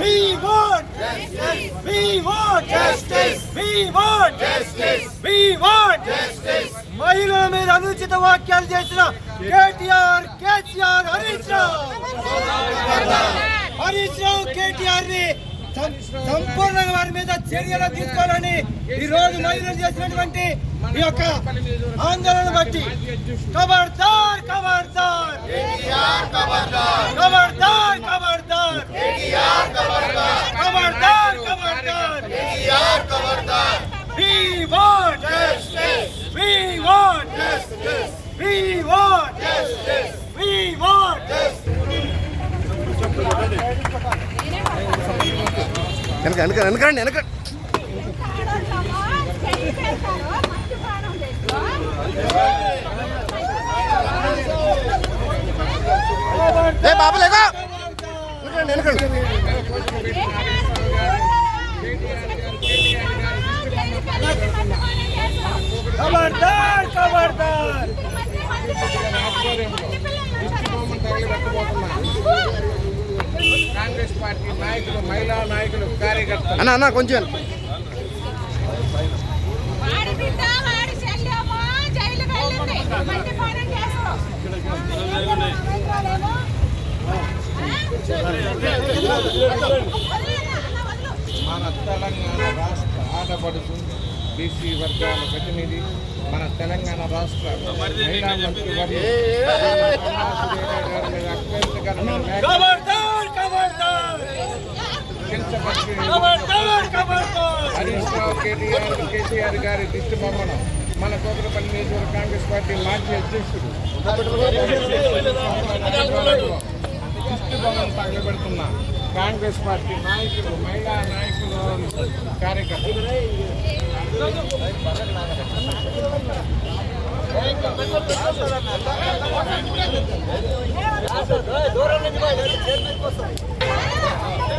We want justice. We want justice. We want justice. We want justice. మహిళల మీద అనుచిత వాక్యాలు చేసిన కేటీఆర్ కేసీఆర్ హరీష్ రావు హరీష్ రావు కేటీఆర్ని సంపూర్ణంగా వారి మీద చర్యలు తీసుకోవాలని ఈ రోజు మహిళలు చేసినటువంటి ఈ యొక్క ఆందోళన బట్టి. ఖబర్దార్ ఖబర్దార్ ఖబర్దార్ ఖబర్దార్ ఖబర్దార్ ఖబర్దార్ We want. Justice. We want. Justice. We want justice. We want వెనక వెనక వెనకండి వెనక. ఏ బాబు లేగా వెనకండి వెనకండి ఖబర్దార్ ఖబర్దార్ కాంగ్రెస్ పార్టీ నాయకులు మహిళా నాయకులు కార్యకర్తలు. అన్న అన్న కొంచెం. మన తెలంగాణ రాష్ట్ర ఆడపడుతు బీసీ వర్గాల ప్రతినిధి మన తెలంగాణ రాష్ట్ర మహిళా మంత్రి గారి మీద అత్యంతకరమైన వ్యాఖ్యలు ఖబర్దార్ ఖబర్దార్ కించపరిచి ఖబర్దార్ ఖబర్దార్ హరీష్ రావు కేటీఆర్ కేసీఆర్ గారి దిష్టి బొమ్మను మన కోకరపల్లి నియోజకవర్గ కాంగ్రెస్ పార్టీ మాజీ అధ్యక్షుడు దిష్టి బొమ్మను తగలబెడుతున్న కాంగ్రెస్ పార్టీ నాయకులు మహిళా నాయకులు కార్యకర్తలు ఒక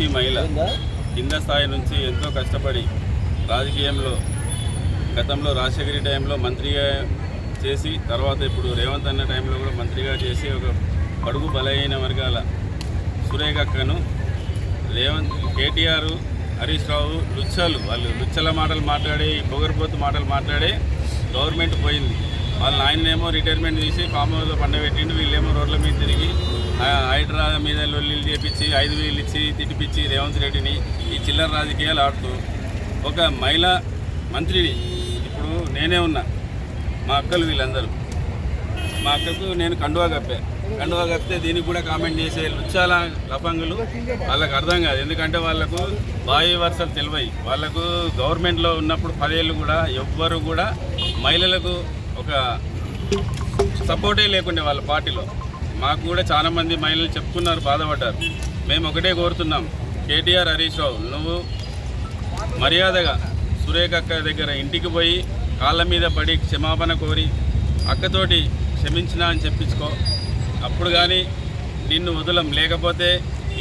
బీసీ మహిళ కింద స్థాయి నుంచి ఎంతో కష్టపడి రాజకీయంలో గతంలో రాజశేఖరి టైంలో మంత్రిగా చేసి తర్వాత ఇప్పుడు రేవంత్ అన్న టైంలో కూడా మంత్రిగా చేసి ఒక పడుగు బలహీన వర్గాల సురేఖక్కను రేవంత్ కేటీఆర్ హరీష్ రావు లుచ్చలు వాళ్ళు లుచ్చల మాటలు మాట్లాడి పొగరిపోతు మాటలు మాట్లాడి గవర్నమెంట్ పోయింది. వాళ్ళ ఆయనేమో రిటైర్మెంట్ తీసి ఫామ్ హౌస్లో పండబెట్టిండు వీళ్ళేమో రోడ్ల మీద తిరిగి హైడ్రా మీద లొల్లిలు చేపించి ఐదు వేలు ఇచ్చి తిట్టిపించి రేవంత్ రెడ్డిని ఈ చిల్లర రాజకీయాలు ఆడుతూ ఒక మహిళా మంత్రిని ఇప్పుడు నేనే ఉన్నా. మా అక్కలు వీళ్ళందరూ. మా అక్కకు నేను కండువా కప్పా. కండువా కప్పితే దీనికి కూడా కామెంట్ చేసే లుచ్చాల లఫంగులు వాళ్ళకి అర్థం కాదు. ఎందుకంటే వాళ్ళకు బాయి వరుసలు తెలివై. వాళ్ళకు గవర్నమెంట్లో ఉన్నప్పుడు పదేళ్ళు కూడా ఎవ్వరు కూడా మహిళలకు ఒక సపోర్టే లేకుండే వాళ్ళ పార్టీలో. మాకు కూడా చాలామంది మహిళలు చెప్పుకున్నారు బాధపడ్డారు. మేము ఒకటే కోరుతున్నాం. కేటీఆర్ హరీష్ రావు నువ్వు మర్యాదగా సురేఖ అక్క దగ్గర ఇంటికి పోయి కాళ్ళ మీద పడి క్షమాపణ కోరి అక్కతోటి క్షమించినా అని చెప్పించుకో. అప్పుడు కానీ నిన్ను వదలం. లేకపోతే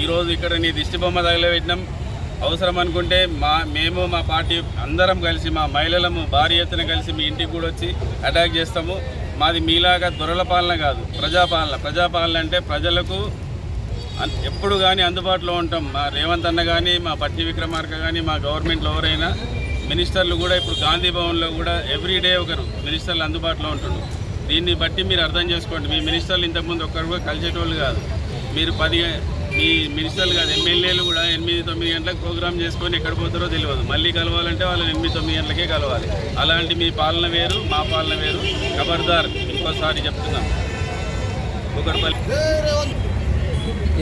ఈరోజు ఇక్కడ నీ దిష్టి బొమ్మ తగలబెట్టినాం. అవసరం అనుకుంటే మా మేము మా పార్టీ అందరం కలిసి మా మహిళలము భారీ ఎత్తున కలిసి మీ ఇంటికి కూడా వచ్చి అటాక్ చేస్తాము. మాది మీలాగా దొరల పాలన కాదు ప్రజాపాలన ప్రజాపాలన అంటే ప్రజలకు అన్- ఎప్పుడు కానీ అందుబాటులో ఉంటాం. మా రేవంత్ అన్న కానీ మా పట్టి విక్రమార్క కానీ మా గవర్నమెంట్లో ఎవరైనా మినిస్టర్లు కూడా ఇప్పుడు గాంధీ భవన్లో కూడా ఎవ్రీడే ఒకరు మినిస్టర్లు అందుబాటులో ఉంటుండ్రు. దీన్ని బట్టి మీరు అర్థం చేసుకోండి. మీ మినిస్టర్లు ఇంతకుముందు ఒక్కరు కూడా కలిసేటోళ్ళు కాదు. మీరు పది మీ మినిస్టర్లు కాదు ఎమ్మెల్యేలు కూడా ఎనిమిది తొమ్మిది గంటలకు ప్రోగ్రామ్ చేసుకొని ఎక్కడ పోతారో తెలియదు. మళ్ళీ కలవాలంటే వాళ్ళు ఎనిమిది తొమ్మిది గంటలకే కలవాలి. అలాంటి మీ పాలన వేరు మా పాలన వేరు. ఖబర్దార్ ఇంకోసారి చెప్తున్నాం.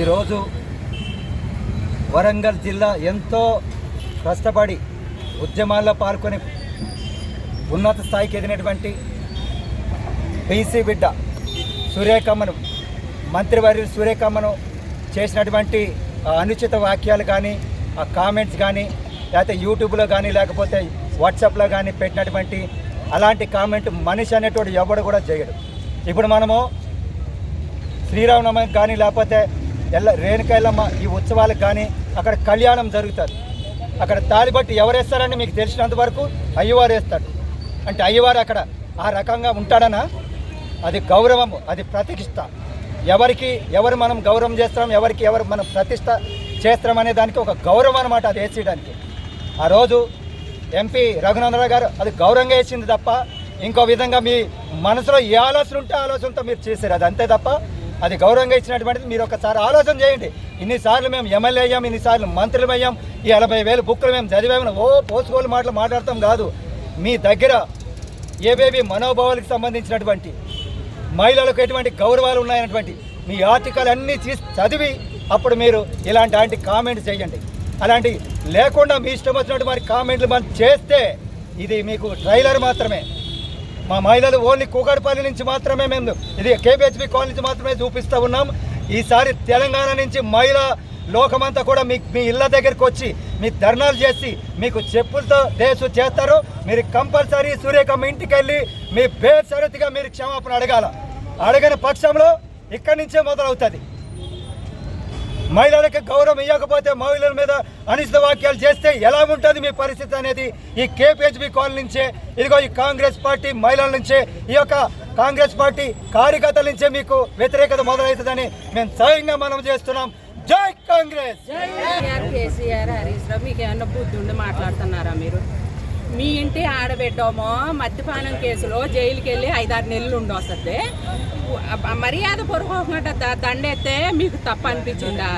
ఈరోజు వరంగల్ జిల్లా ఎంతో కష్టపడి ఉద్యమాల్లో పాల్గొని ఉన్నత స్థాయికి ఎదిగినటువంటి బీసీ బిడ్డ సూర్యకమ్మను మంత్రివర్యులు సూర్యకమ్మను చేసినటువంటి ఆ అనుచిత వాక్యాలు కానీ ఆ కామెంట్స్ కానీ లేకపోతే యూట్యూబ్లో కానీ లేకపోతే వాట్సాప్లో కానీ పెట్టినటువంటి అలాంటి కామెంట్ మనిషి అనేటువంటి ఎవడు కూడా చేయడు. ఇప్పుడు మనము శ్రీరామనవమికి కానీ లేకపోతే ఎల్ల రేణుకైలమ్మ ఈ ఉత్సవాలకు కానీ అక్కడ కళ్యాణం జరుగుతుంది. అక్కడ తాలిబట్టి ఎవరేస్తారని మీకు తెలిసినంత వరకు అయ్యవారు వేస్తాడు అంటే అయ్యవారు అక్కడ ఆ రకంగా ఉంటాడనా? అది గౌరవము అది ప్రతిష్ట. ఎవరికి ఎవరు మనం గౌరవం చేస్తాం ఎవరికి ఎవరు మనం ప్రతిష్ట చేస్తాం అనే దానికి ఒక గౌరవం అనమాట అది వేసేయడానికి. ఆ రోజు ఎంపీ రఘునందరావు గారు అది గౌరవంగా వేసింది తప్ప ఇంకో విధంగా మీ మనసులో ఏ ఆలోచన ఉంటే ఆలోచనతో మీరు చేశారు. అది అంతే తప్ప అది గౌరవంగా ఇచ్చినటువంటిది మీరు ఒకసారి ఆలోచన చేయండి. ఇన్నిసార్లు మేము ఎమ్మెల్యే అయ్యాం ఇన్నిసార్లు మంత్రులు అయ్యాం ఈ ఎనభై వేలు బుక్కులు మేము చదివామని ఓ పోసుకోలు మాటలు మాట్లాడతాం కాదు. మీ దగ్గర ఏవేవి మనోభావాలకు సంబంధించినటువంటి మహిళలకు ఎటువంటి గౌరవాలు ఉన్నాయన్నటువంటి మీ ఆర్టికల్ అన్నీ తీసి చదివి అప్పుడు మీరు ఇలాంటి అలాంటి కామెంట్ చేయండి. అలాంటి లేకుండా మీ ఇష్టం వచ్చినట్టు మరి కామెంట్లు మనం చేస్తే ఇది మీకు ట్రైలర్ మాత్రమే. మా మహిళలు ఓన్లీ కూకట్పల్లి నుంచి మాత్రమే మేము ఇది కేబిహెచ్బి కాలనీ నుంచి మాత్రమే చూపిస్తూ ఉన్నాం. ఈసారి తెలంగాణ నుంచి మహిళ లోకమంతా కూడా మీ మీ ఇళ్ళ దగ్గరికి వచ్చి మీ ధర్నాలు చేసి మీకు చెప్పులతో దేశ చేస్తారు. మీరు కంపల్సరీ సూర్యకమ్మ ఇంటికి వెళ్ళి మీ బేసరతిగా మీరు క్షమాపణ అడగాల. అడగని పక్షంలో ఇక్కడి నుంచే మొదలవుతుంది. మహిళలకు గౌరవం ఇవ్వకపోతే మహిళల మీద అనిశ్చిత వాక్యాలు చేస్తే ఎలా ఉంటుంది మీ పరిస్థితి అనేది ఈ కేపీహెచ్బి కాలనీ నుంచే ఇదిగో ఈ కాంగ్రెస్ పార్టీ మహిళల నుంచే ఈ యొక్క కాంగ్రెస్ పార్టీ కార్యకర్తల నుంచే మీకు వ్యతిరేకత మొదలవుతుందని మేము స్వయంగా మనం చేస్తున్నాం. జై కాంగ్రెస్! కేసీఆర్ హరీష్ రావు మీకు ఏమన్నా బుద్ధి ఉండి మాట్లాడుతున్నారా మీరు? మీ ఇంటి ఆడబిడ్డమో మద్యపానం కేసులో జైలుకి వెళ్ళి ఐదారు నెలలు ఉండొస్తుంది. మర్యాద పొరగకుండా దండెత్తే మీకు తప్పు అనిపించిందా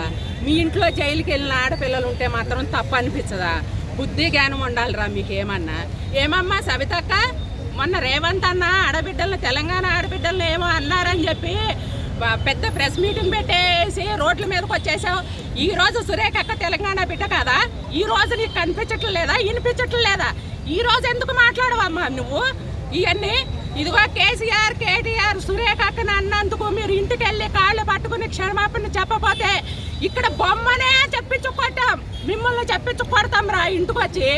మీ ఇంట్లో జైలుకి వెళ్ళిన ఆడపిల్లలు ఉంటే మాత్రం తప్పు అనిపించదా బుద్ధి జ్ఞానం ఉండాలిరా మీకు ఏమన్నా ఏమమ్మా సవితక్క? మొన్న రేవంత్ అన్న ఆడబిడ్డలను తెలంగాణ ఆడబిడ్డలను ఏమో అన్నారని చెప్పి పెద్ద ప్రెస్ మీటింగ్ పెట్టేసి రోడ్ల మీదకి వచ్చేసావు. ఈ రోజు సురేఖ అక్క తెలంగాణ బిడ్డ కదా? ఈ రోజు నీకు కనిపించట్లేదా? వినిపించట్లేదా? ఈ రోజు ఎందుకు మాట్లాడవమ్మా నువ్వు? ఇవన్నీ ఇదిగో కేసీఆర్ కేటీఆర్ సురేఖ అక్కని అన్నందుకు మీరు ఇంటికి వెళ్ళి కాళ్ళు పట్టుకుని క్షమాపణ చెప్పపోతే ఇక్కడ బొమ్మనే చెప్పించు కొట్టాం. మిమ్మల్ని చెప్పించు కొడతాం రా ఇంటికి వచ్చి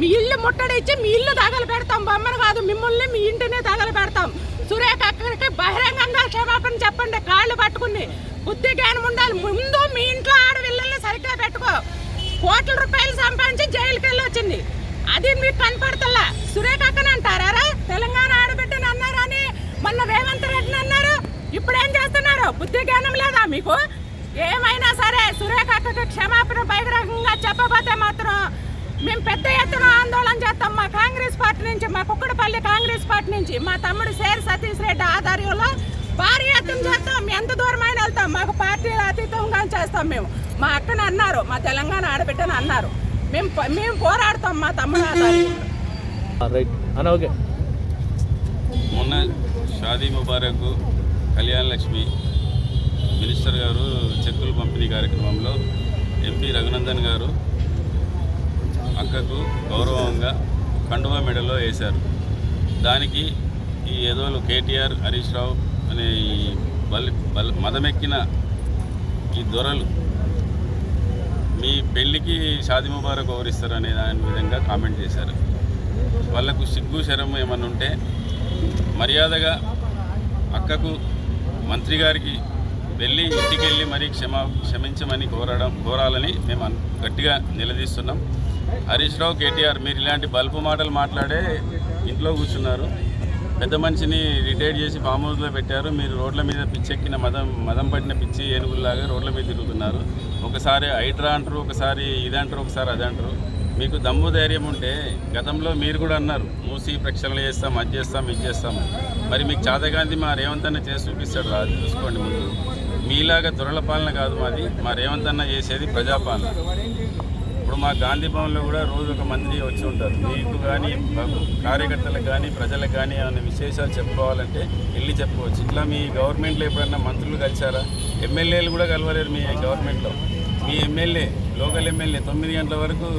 మీ ఇల్లు ముట్టడిచ్చి మీ ఇల్లు తగలు పెడతాం. బొమ్మను కాదు మిమ్మల్ని మీ ఇంటినే తగలు పెడతాం. సురేఖ అక్కడికి బహిరంగంగా క్షమాపణ చెప్పండి. కాళ్ళు పట్టుకుని బుద్ధి జ్ఞానం ఉండాలి. ముందు మీ ఇంట్లో ఆడపిల్లల్ని సరిగ్గా పెట్టుకో. కోట్ల రూపాయలు సంపాదించి జైలుకి వెళ్ళి వచ్చింది. అది మీకు పని పడతల్లా. అక్కని అంటారా? తెలంగాణ ఆడబిడ్డని అన్నారని మొన్న రేవంత్ రెడ్డిని అన్నారు. ఇప్పుడు ఏం చేస్తున్నారు? బుద్ధి జ్ఞానం లేదా మీకు? ఏమైనా సరే సురేఖ క్షమాపణ బహిరంగంగా చెప్పబోతే మాత్రం మేము పెద్ద ఎత్తున ఆందోళన చేస్తాం. మా కాంగ్రెస్ పార్టీ నుంచి మా కుక్కడపల్లి కాంగ్రెస్ పార్టీ నుంచి మా తమ్ముడు సేర్ సతీష్ రెడ్డి ఆధ్వర్యంలో భారీ ఎత్తున చేస్తాం. ఎంత దూరమైన వెళ్తాం. మాకు పార్టీలు అతీతంగా చేస్తాం మేము. మా అక్కని అన్నారు మా తెలంగాణ ఆడబిడ్డను అన్నారు. మేము ప- మేము పోరాడతాం మా తమ్ముడు ఓకే. మొన్న షాదీ ముబారక్ కళ్యాణ లక్ష్మి మినిస్టర్ గారు చెక్కులు పంపిణీ కార్యక్రమంలో ఎంపీ రఘునందన్ గారు అక్కకు గౌరవంగా కండువా మెడలో వేశారు. దానికి ఈ ఏదోలు కేటీఆర్ హరీష్ రావు అనే ఈ బల్ బల్ మదమెక్కిన ఈ దొరలు మీ పెళ్ళికి షాది ముబారక్ గౌరవిస్తారు అనే దాని విధంగా కామెంట్ చేశారు. వాళ్ళకు సిగ్గు శరం ఏమన్నా ఉంటే మర్యాదగా అక్కకు మంత్రి గారికి వెళ్ళి ఇంటికి వెళ్ళి మరీ క్షమా క్షమించమని కోరడం కోరాలని మేము గట్టిగా నిలదీస్తున్నాం. హరీష్ రావు కేటీఆర్ మీరు ఇలాంటి బల్పు మాటలు మాట్లాడే ఇంట్లో కూర్చున్నారు. పెద్ద మనిషిని రిటైర్ చేసి ఫామ్ హౌస్లో పెట్టారు. మీరు రోడ్ల మీద పిచ్చెక్కిన మదం మదం పట్టిన పిచ్చి ఏనుగుల్లాగా రోడ్ల మీద తిరుగుతున్నారు. ఒకసారి హైడ్రా అంటారు ఒకసారి ఇది అంటారు ఒకసారి అది అంటారు. మీకు దమ్ము ధైర్యం ఉంటే గతంలో మీరు కూడా అన్నారు మూసి ప్రక్షాళన చేస్తాం అది చేస్తాం ఇది చేస్తాం మరి మీకు చాదగాంధీ మా రేవంత్ అన్న చేసి చూపిస్తాడు రాదు చూసుకోండి ముందు. మీలాగా దొరల పాలన కాదు మాది మా రేవంత్ అన్న చేసేది ప్రజాపాలన. ఇప్పుడు మా గాంధీ భవన్లో కూడా రోజు ఒక మంత్రి వచ్చి ఉంటారు. మీకు కానీ కార్యకర్తలకు కానీ ప్రజలకు కానీ ఏమైనా విశేషాలు చెప్పుకోవాలంటే వెళ్ళి చెప్పుకోవచ్చు. ఇట్లా మీ గవర్నమెంట్లో ఎప్పుడన్నా మంత్రులు కలిసారా ఎమ్మెల్యేలు కూడా కలవలేరు మీ గవర్నమెంట్లో. మీ ఎమ్మెల్యే లోకల్ ఎమ్మెల్యే తొమ్మిది గంటల వరకు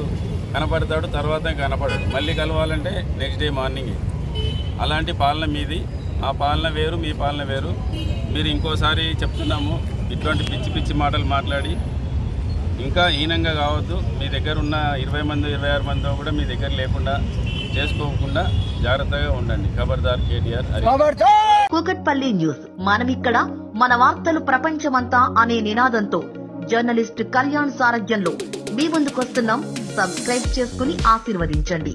కనపడతాడు తర్వాత కనపడడు. మళ్ళీ కలవాలంటే నెక్స్ట్ డే మార్నింగే అలాంటి పాలన మీది. ఆ పాలన వేరు మీ పాలన వేరు. మీరు ఇంకోసారి చెప్తున్నాము ఇటువంటి పిచ్చి పిచ్చి మాటలు మాట్లాడి ఇంకా హీనంగా కావద్దు. మీ దగ్గర ఉన్న ఇరవై మంది ఇరవై ఆరు మంది కూడా మీ దగ్గర లేకుండా చేసుకోకుండా జాగ్రత్తగా ఉండండి. ఖబర్దార్ కేటీఆర్ కూకట్పల్లి న్యూస్. మనమిక్కడ మన వార్తలు ప్రపంచమంతా అనే నినాదంతో జర్నలిస్ట్ కళ్యాణ్ సారథ్యంలో మీ ముందుకొస్తున్నాం. సబ్స్క్రైబ్ చేసుకుని ఆశీర్వదించండి.